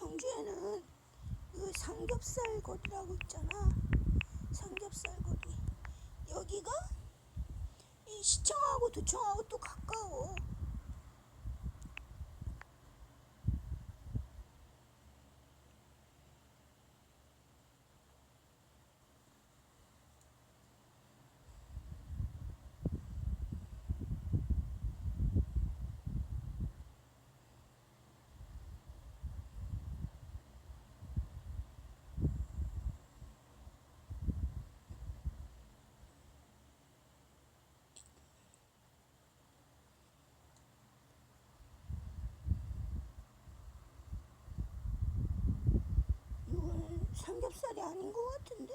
청주에는 그 삼겹살 거리라고 있잖아. 삼겹살 거리. 여기가 이 시청하고 도청하고 또 가까워. 삼겹살이 아닌 것 같은데?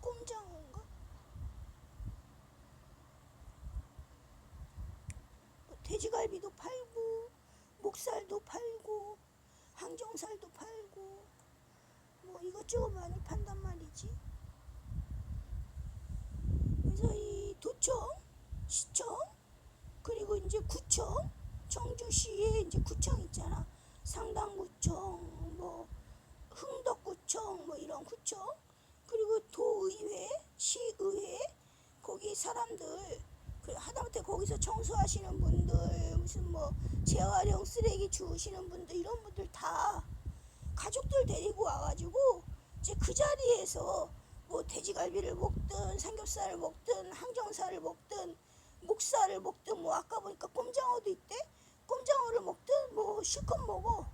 꼼장어인가? 뭐 돼지갈비도 팔고, 목살도 팔고, 항정살도 팔고, 뭐 이것저것 많이 판단 말이지. 그래서 이 도청, 시청, 그리고 이제 구청, 청주시에 이제 구청 있잖아. 상당구청, 뭐 흥덕 구청 뭐 이런 구청? 그리고 도의회 시의회? 거기 사람들 그 하다못해 거기서 청소하시는 분들 무슨 뭐 재활용 쓰레기 주우시는 분들 이런 분들 다 가족들 데리고 와가지고 이제 그 자리에서 뭐 돼지갈비를 먹든 삼겹살을 먹든 항정살을 먹든 목살을 먹든 뭐 아까 보니까 꼼장어도 있대? 꼼장어를 먹든 뭐 실컷 먹어.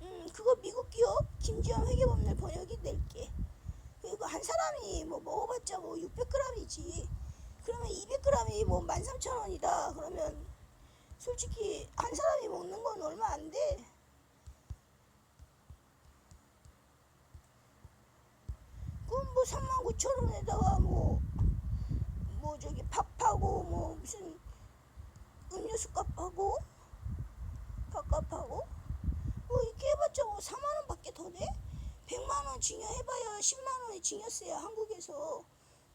음, 그거 미국 기업 김지영 회계법률 번역이 낼게. 그리고 한 사람이 뭐 먹어봤자 뭐 600g이지. 그러면 200g이 뭐 13,000원이다. 그러면 솔직히 한 사람이 먹는 건 얼마 안 돼. 그럼 뭐 39,000원에다가 뭐, 뭐 저기 밥하고 뭐 무슨 음료수 값하고 밥값하고 뭐 이렇게 해봤자 뭐 4만 원 밖에 더 돼? 100만 원 증여해봐야 10만 원의 증여세야 한국에서.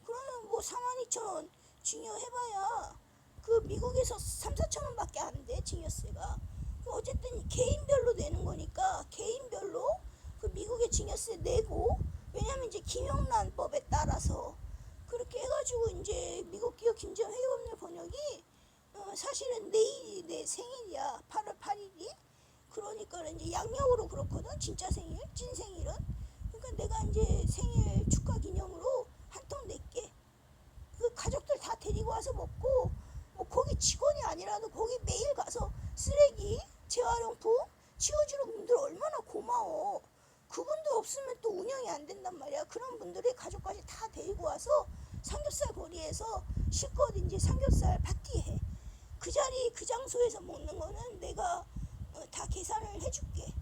그러면 뭐 4만 2천 원 증여해봐야 그 미국에서 3, 4천 원 밖에 안돼 증여세가. 그 어쨌든 개인별로 내는 거니까 개인별로 그 미국의 증여세 내고 왜냐면 이제 김영란법에 따라서 그렇게 해가지고 이제 미국 기업 김정 회계법률 번역이 어, 사실은 내일이 내 생일이야 8월 8일이 그러니까 이제 양력으로 그렇거든. 진짜 생일 찐 생일은. 그러니까 내가 이제 생일 축하 기념으로 한 통 낼게. 그 가족들 다 데리고 와서 먹고 뭐 거기 직원이 아니라도 거기 매일 가서 쓰레기 재활용품 치워주는 분들 얼마나 고마워. 그분들 없으면 또 운영이 안 된단 말이야. 그런 분들의 가족까지 다 데리고 와서 삼겹살 거리에서 실컷 이제 삼겹살 파티해. 그 자리 그 장소에서 먹는 거는 내가 계산을 해줄게.